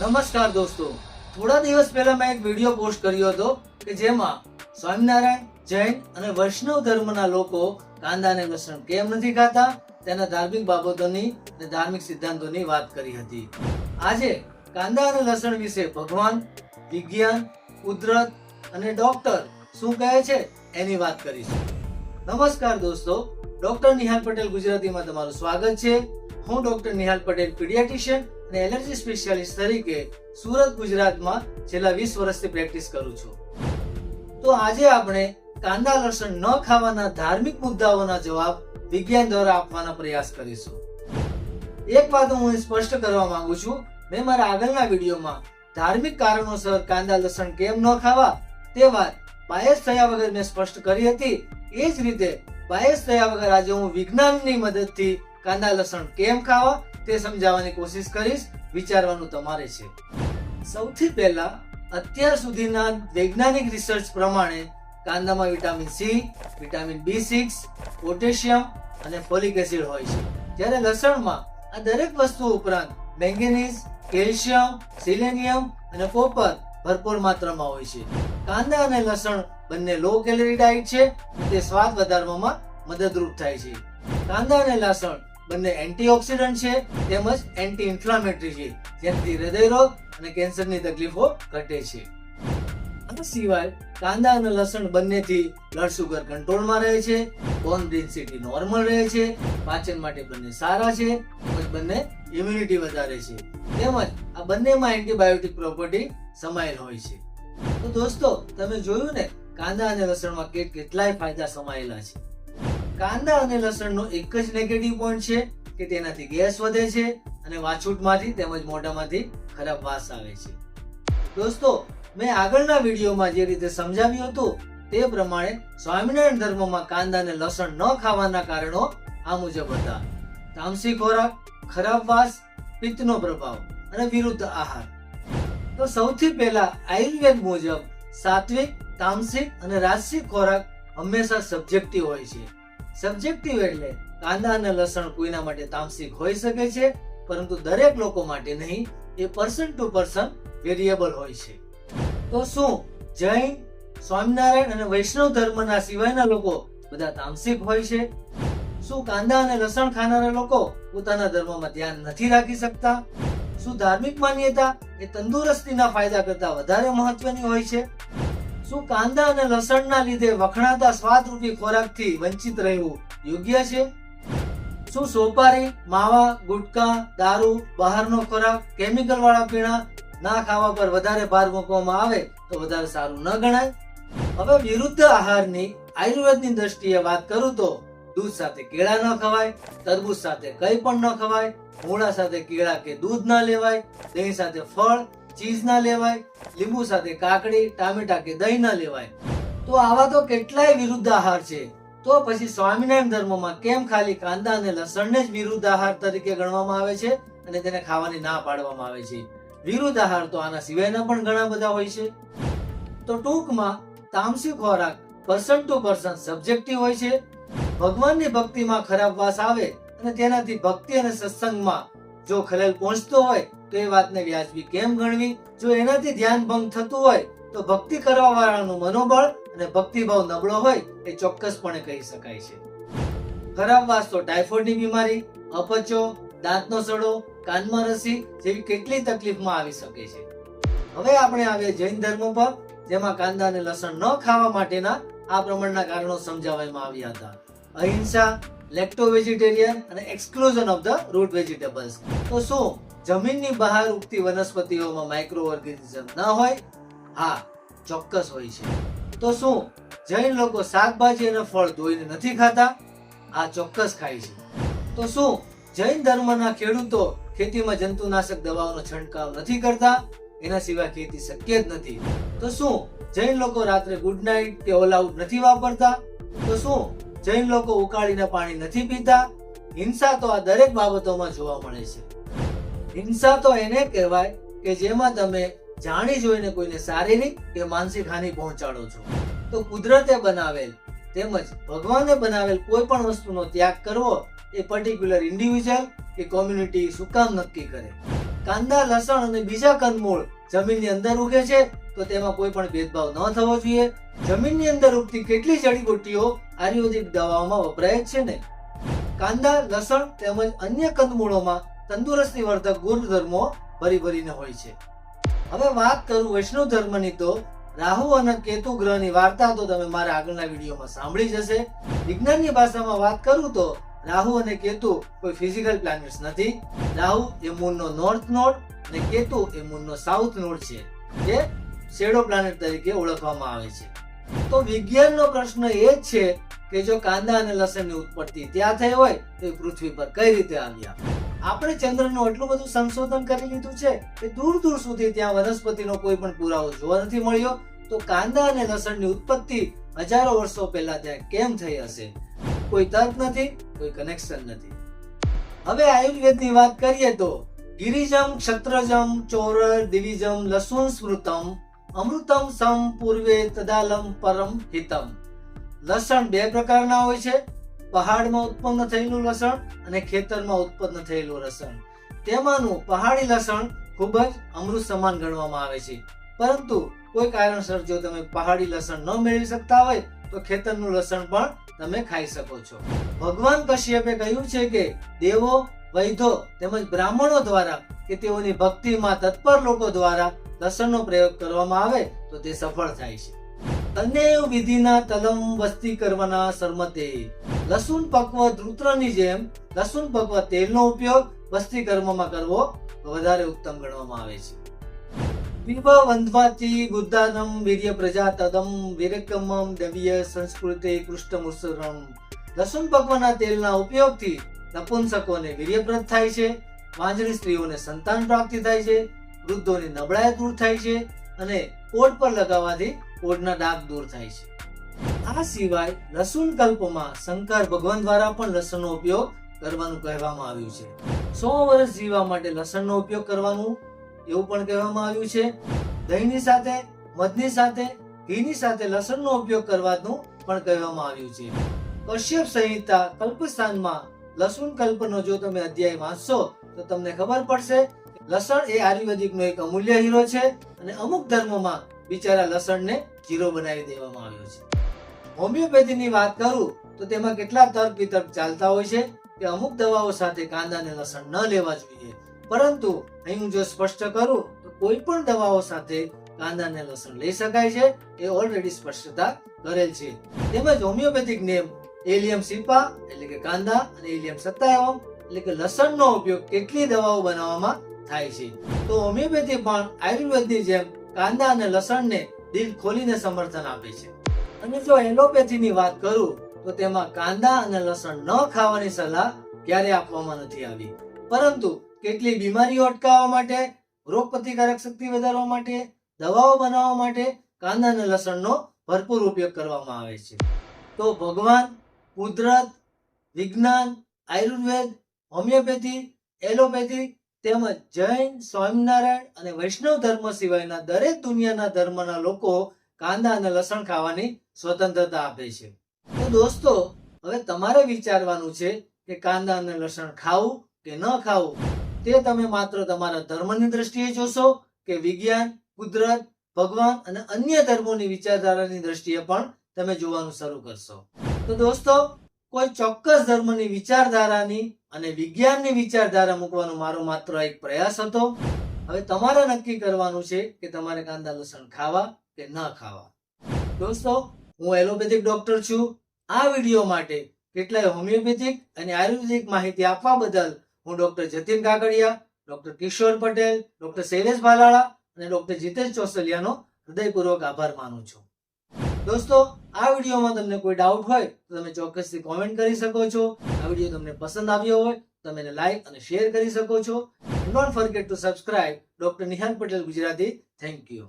નમસ્કાર દોસ્તો. થોડા દિવસ પહેલા મેં એક વીડિયો પોસ્ટ કર્યો હતો કે જેમાં સ્વામિનારાયણ, જૈન અને વૈષ્ણવ ધર્મના લોકો કાંદા મિશ્રણ કેમ નથી ખાતા? તેના ધાર્મિક બાબતોની અને ધાર્મિક સિદ્ધાંતોની વાત કરી હતી. આજે કાંદા અને લસણ વિશે ભગવાન, વિજ્ઞાન, કુદરત અને ડોક્ટર શું કહે છે એની વાત કરીશું. નમસ્કાર દોસ્તો. ડોક્ટર નિહાલ પટેલ ગુજરાતીમાં તમારું સ્વાગત છે. હું ડોક્ટર નિહાલ પટેલ, પીડિયાટ્રિશિયન અને એલર્જી સ્પેશિયાલિસ્ટ તરીકે સુરત, ગુજરાતમાં છેલ્લા વીસ વર્ષથી પ્રેક્ટિસ કરું છું. તો આજે આપણે કાંદા લસણ ન ખાવાના ધાર્મિક મુદ્દાઓના જવાબ વિજ્ઞાન દ્વારા આપવાનો પ્રયાસ કરીશું. એક વાત હું સ્પષ્ટ કરવા માંગુ છું, મેં મારા આગળના વિડીયોમાં ધાર્મિક કારણોસર કાંદા લસણ કેમ ન ખાવા તે વાત પાયસ થયા વગર મેં સ્પષ્ટ કરી હતી. એ જ રીતે પાયસ થયા વગર આજે હું વિજ્ઞાનની મદદથી કાંદા લસણ કેમ ખાવા તે સમજાવવાની કોશિશ કરીશ, વિચારવાનું તમારે છે. સૌથી પહેલા અત્યાર સુધીના વૈજ્ઞાનિક રિસર્ચ પ્રમાણે કાંદામાં vitamin C vitamin B six potassium અને ફોલિક એસિડ હોય છે. જ્યારે લસણમાં આ દરેક વસ્તુ ઉપરાંત મેંગેનીઝ કેલ્શિયમ સિલેનિયમ અને કોપર ભરપૂર માત્રામાં હોય છે. કાંદા અને લસણ બંને લો કેલરી ડાયટ છે, તે સ્વાદ વધારવામાં મદદરૂપ થાય છે. કાંદા અને લસણ બંને એન્ટીઓક્સિડન્ટ છે, તેમજ એન્ટી ઇન્ફ્લામેટરી છે, જેનાથી હૃદયરોગ અને કેન્સરની તકલીફો ઘટે છે. આ સિવાય કાંદા અને લસણ બંનેથી બ્લડ સુગર કંટ્રોલમાં રહે છે બોન ડેન્સિટી નોર્મલ રહે છે, પાચન માટે બંને સારા છે, તેમજ બંને ઇમ્યુનિટી વધારે છે. તેમજ આ બંનેમાં એન્ટીબાયોટિક પ્રોપર્ટી સમાયેલ હોય છે. તો દોસ્તો, તમે જોયું ને, કાંદા અને લસણમાં કેટલાય ફાયદા સમાયેલા છે. કાંદા અને લસણનો એક જ નેગેટિવ પોઈન્ટ છે કે તેનાથી ગેસ વધે છે અને વાછૂટમાંથી તેમજ મોઢામાંથી ખરાબ વાસ આવે છે. દોસ્તો, મેં આગળના વિડીયોમાં જે રીતે સમજાવ્યું હતું તે પ્રમાણે સ્વામિનારાયણ ધર્મમાં કાંદા અને લસણ ન ખાવાના કારણો આ મુજબ હતા. તામસી ખોરાક, ખરાબ વાસ, પિત્તનો પ્રભાવ અને વિરુદ્ધ આહાર. તો સૌથી પહેલા આયુર્વેદ મુજબ સાત્વિક, તામસિક અને રાજસિક ખોરાક હંમેશા સબ્જેક્ટિવ હોય છે. સબ્જેક્ટિવ એટલે કાંદા અને લસણ કોઈના માટે તામસિક હોઈ શકે છે, પરંતુ દરેક લોકો માટે નહીં, એ પર્સન ટુ પર્સન વેરિયેબલ હોય છે. તો શું? જૈન, સ્વામિનારાયણ અને વૈષ્ણવ ધર્મના સિવાયના લોકો બધા તામસિક હોય છે? શું કાંદા અને લસણ ખાનારા લોકો પોતાના ધર્મમાં ધ્યાન નથી રાખી શકતા? શું ધાર્મિક માન્યતા એ તંદુરસ્તીના ફાયદા કરતા વધારે મહત્વની હોય છે? શું કાંદા અને લસણના લીધે વખણાતા સ્વાદરૂપી ખોરાકથી વંચિત રહેવું યોગ્ય છે? શું સોપારી, માવા, ગુટકા, દારૂ, બહારનો ખોરાક કેમિકલ વાળા પીણા ના ખાવા પર વધારે ભાર મૂકવામાં આવે તો વધારે સારું ન ગણાય? હવે વિરુદ્ધ આહારની આયુર્વેદની દ્રષ્ટિએ વાત કરું તો દૂધ સાથે કેળા ન ખવાય, તરબૂચ સાથે કંઈ પણ ન ખવાય, મૂળા સાથે કેળા કે દૂધ ન લેવાય, દહીં સાથે ફળ, ચીઝ ના લેવાય લીંબુ સાથે કાકડી, ટામેટા કે દહીં ન લેવાય. તો આવા તો કેટલાય વિરુદ્ધ આહાર છે. તો પછી સ્વામિનારાયણ ધર્મમાં કેમ ખાલી કાંદા અને લસણને જ વિરુદ્ધ આહાર તરીકે ગણવામાં આવે છે અને તેને ખાવાની ના પાડવામાં આવે છે? વિરુદ્ધ આહાર તો આના સિવાયના પણ ઘણા બધા હોય છે. તો ટૂંકમાં તામસી ખોરાક પર્સન ટુ પર્સન સબ્જેક્ટિવ હોય છે. ભગવાનની ભક્તિમાં ખરાબ વાસ આવે અને તેનાથી ભક્તિ અને સત્સંગમાં જો ખલેલ પહોંચતો હોય, તો એ વાતને વ્યાજબી કેમ ગણવી? જો એનાથી ધ્યાન ભંગ થતું હોય, તો ભક્તિ કરવા વાળાનું મનોબળ અને ભક્તિભાવ નબળો હોય, એ ચોક્કસપણે કહી શકાય છે. ખરાબ વાસતો ટાઇફોઇડની બીમારી, અપચો, દાંતનો સડો, કાનમાં રસી જેવી કેટલી તકલીફમાં આવી શકે છે. હવે આપણે આવીએ જૈન ધર્મ પર, જેમાં કાંદા અને લસણ ન ખાવા માટેના આ પ્રમાણના કારણો સમજાવવામાં આવ્યા હતા. અહિંસા લેક્ટો વેજીટેરિયન અને exclusion of the root vegetables તો શું? જમીનની બહાર ઉગતી વનસ્પતિઓમાં માઇક્રો ઓર્ગેનિઝમ ન હોય? હા, ચોક્કસ હોય છે. તો શું? જૈન લોકો શાકભાજી અને ફળ ધોઈને નથી ખાતા? આ ચોક્કસ ખાય છે. તો શું? જૈન ધર્મના ખેડૂતો ખેતીમાં જંતુનાશક દવાઓનો છંટકાવ નથી કરતા? એના સિવાય ખેતી શક્ય જ નથી. તો શું? જૈન લોકો રાત્રે ગુડ નાઇટ કે ઓલ આઉટ નથી વાપરતા? તો શું? જૈન લોકો ઉકાળીને પાણી નથી પીતા. હિંસા તો આ દરેક બાબતોમાં જોવા મળે છે. હિંસા તો એને કહેવાય કે જેમાં તમે જાણી જોઈને કોઈને શારીરિક કે માનસિક હાનિ પહોંચાડો છો. તો કુદરતે બનાવેલ તેમજ ભગવાને બનાવેલ કોઈ પણ વસ્તુનો ત્યાગ કરવો એ પર્ટિક્યુલર ઇન્ડિવિજ્યુઅલ કે કોમ્યુનિટી શું કામ નક્કી કરે. કાંદા, લસણ અને બીજા કંદમૂળ જમીનની અંદર ઉગે છે, તો તેમાં કોઈ પણ ભેદભાવ ન થવો જોઈએ. જમીનની અંદર ઉગતી કેટલી જડીબુટ્ટીઓ આયુર્વેદિક દવાઓમાં વપરાય છે ને? કાંદા, લસણ તેમજ અન્ય કંદમૂળોમાં તંદુરસ્તી વર્ધક ગુણધર્મો ભરી ભરીને હોય છે. હવે વાત કરું વૈષ્ણવ ધર્મની તો રાહુ અને કેતુ ગ્રહની વાર્તા તો તમે મારા આગળના વિડીયોમાં સાંભળી જશે વિજ્ઞાનની ભાષામાં વાત કરું તો રાહુ અને કેતુ કોઈ ફિઝિકલ પ્લાનેટ્સ નથી. રાહુ એ મૂનનો નોર્થ નોડ અને કેતુ એ મૂનનો સાઉથ નોડ છે, જે શેડો પ્લાનેટ તરીકે ઓળખવામાં આવે છે. તો વિજ્ઞાનનો પ્રશ્ન એ જ છે કે જો કાંદા અને લસણની ઉત્પત્તિ ત્યાં થઈ હોય, તો એ પૃથ્વી પર કઈ રીતે આવ્યા? આપણે ચંદ્રનું એટલું બધું સંશોધન કરી લીધું છે કે દૂર દૂર સુધી ત્યાં વનસ્પતિનો કોઈ પણ પુરાવો જોવા નથી મળ્યો. તો કાંદા અને લસણની ઉત્પત્તિ હજારો વર્ષો પહેલા ત્યાં કેમ થઈ હશે? કોઈ તર્ક નથી, કોઈ કનેક્શન નથી. હવે આયુર્વેદની વાત કરીએ તો ગિરિજમ, ક્ષત્રજમ ચોર દિવિજમ, લસુન સ્મૃતમ, અમૃતમ સમ, પૂર્વે તદાલમ પરમ હિતમ. લસણ બે પ્રકારના હોય છે. પહાડમાં ઉત્પન્ન થયેલું લસણ અને ખેતરમાં ઉત્પન્ન થયેલું લસણ. તેમાંનું પહાડી લસણ ખૂબ જ અમૃત સમાન ગણવામાં આવે છે. પરંતુ કોઈ કારણસર જો તમે પહાડી લસણ ન મેળવી શકતા હોય, તો ખેતરનું લસણ પણ તમે ખાઈ શકો છો. ભગવાન કશ્યપે કહ્યું છે કે દેવો વૈધો તેમજ બ્રાહ્મણો દ્વારા કે તેઓની ભક્તિમાં તત્પર લોકો દ્વારા લસણનો પ્રયોગ કરવામાં આવે તો તે સફળ થાય છે. તન્નેવ વિધિના તલમ વસ્તી કરવાના સરમતે લસુન, પકવ, ધૃત્રની જેમ લસુન, પક્વ તેલનો ઉપયોગ વસ્તી કર્મમાં કરવો વધારે ઉત્તમ ગણવામાં આવે છે. પીવ વંધવાતી ગુદ્દાનમ વીર્ય પ્રજાતદમ વિરકમમ દવ્ય સંસ્કૃતે કૃષ્ણમુસરમ લસુન પકવાના તેલના ઉપયોગથી નપુંસકોને વીર્યપ્રદ થાય છે માંજરી સ્ત્રીઓને સંતાન પ્રાપ્તિ થાય છે, વૃદ્ધોની નબળાઈ દૂર થાય છે અને કોટ પર લગાવવાથી કોટના ડાઘ દૂર થાય છે. આ સિવાય લસુન કલ્પમાં શંકર ભગવાન દ્વારા પણ લસણનો ઉપયોગ કરવાનું કહેવામાં આવ્યું છે. સો વર્ષ જીવવા માટે લસણનો ઉપયોગ કરવાનું એવું પણ કહેવામાં આવ્યું છે, દહીંની સાથે, મધની સાથે, ઘીની સાથે લસણનો ઉપયોગ કરવાનું પણ કહેવામાં આવ્યું છે. કશ્યપ સંહિતા કલ્પસ્થાનમાં લસુન કલ્પનો જો તમે અધ્યાય વાંચશો, તો તમને ખબર પડશે લસણ એ આયુર્વેદિકનો એક અમૂલ્ય હીરો છે અને અમુક ધર્મોમાં બિચારા લસણને જીરો બનાવી દેવામાં આવ્યો છે. હોમિયોપેથીની વાત કરું, તો તેમાં કેટલા તર્ક વિતર્ક ચાલતા હોય છે કે અમુક દવાઓ સાથે કાંદા અને લસણ ન લેવા જોઈએ. પરંતુ અહીં હું જો સ્પષ્ટ કરું, તો કોઈ પણ દવાઓ સાથે કાંદા ને લસણ લઈ શકાય છે, એ ઓલરેડી સ્પષ્ટતા કરેલ છે. તેમજ હોમિયોપેથિક નેમ એલિયમ સિપા એટલે કે કાંદા અને એલિયમ સત્તાયવમ એટલે કે લસણનો ઉપયોગ કેટલી દવાઓ બનાવવામાં થાય છે. તો હોમિયોપેથી પણ આયુર્વેદની જેમ કાંદા અને લસણને દિલ ખોલીને સમર્થન આપે છે. અને જો એલોપેથીની વાત કરું, તો તેમાં કાંદા અને લસણ ન ખાવાની સલાહ ક્યારે આપવામાં નથી આવી. પરંતુ કેટલી બીમારીઓ અટકાવવા માટે, રોગ પ્રતિકારક શક્તિ વધારવા માટે, દવાઓ બનાવવા માટે કાંદા અને લસણનો ભરપૂર ઉપયોગ કરવામાં આવે છે. તો ભગવાન, કુદરત, વિજ્ઞાન, આયુર્વેદ, હોમિયોપેથી, એલોપેથી તેમજ જૈન, સ્વામિનારાયણ અને વૈષ્ણવ ધર્મ સિવાયના દરેક દુનિયાના ધર્મના લોકો કાંદા અને લસણ ખાવાની સ્વતંત્રતા આપે છે. તો દોસ્તો, હવે તમારે વિચારવાનું છે કે કાંદા અને લસણ ખાવું કે ન ખાવું? તે તમે માત્ર તમારા ધર્મની દ્રષ્ટિએ જોશો કે વિજ્ઞાન, કુદરત, ભગવાન અને અન્ય ધર્મોની વિચારધારાની દ્રષ્ટિએ પણ તમે જોવાનું શરૂ કરશો. તો દોસ્તો, કોઈ ચોક્કસ ધર્મની વિચારધારાની અને વિજ્ઞાનની વિચારધારા મૂકવાનો મારો માત્ર એક પ્રયાસ હતો. હવે તમારે નક્કી કરવાનું છે કે તમારે કાંદા લસણ ખાવા કે ન ખાવા. દોસ્તો, હું એલોપેથિક ડોક્ટર છું. આ વીડિયો માટે કેટલાય હોમિયોપેથિક અને આયુર્વેદિક માહિતી આપવા બદલ હું doctor Jatin Kakadiya, doctor Kishor Patel, doctor Shailesh Bhalala અને ડોક્ટર જીતેશ ચોસલિયાનો હૃદયપૂર્વક આભાર માનું છું. દોસ્તો, આ વિડીયોમાં તમને કોઈ ડાઉટ હોય, તો તમે ચોક્કસથી કોમેન્ટ કરી શકો છો. આ વીડિયો તમને પસંદ આવ્યો હોય તમે એને લાઈક અને શેર કરી શકો છો. Don't forget to subscribe doctor Nihan Patel Gujarati thank you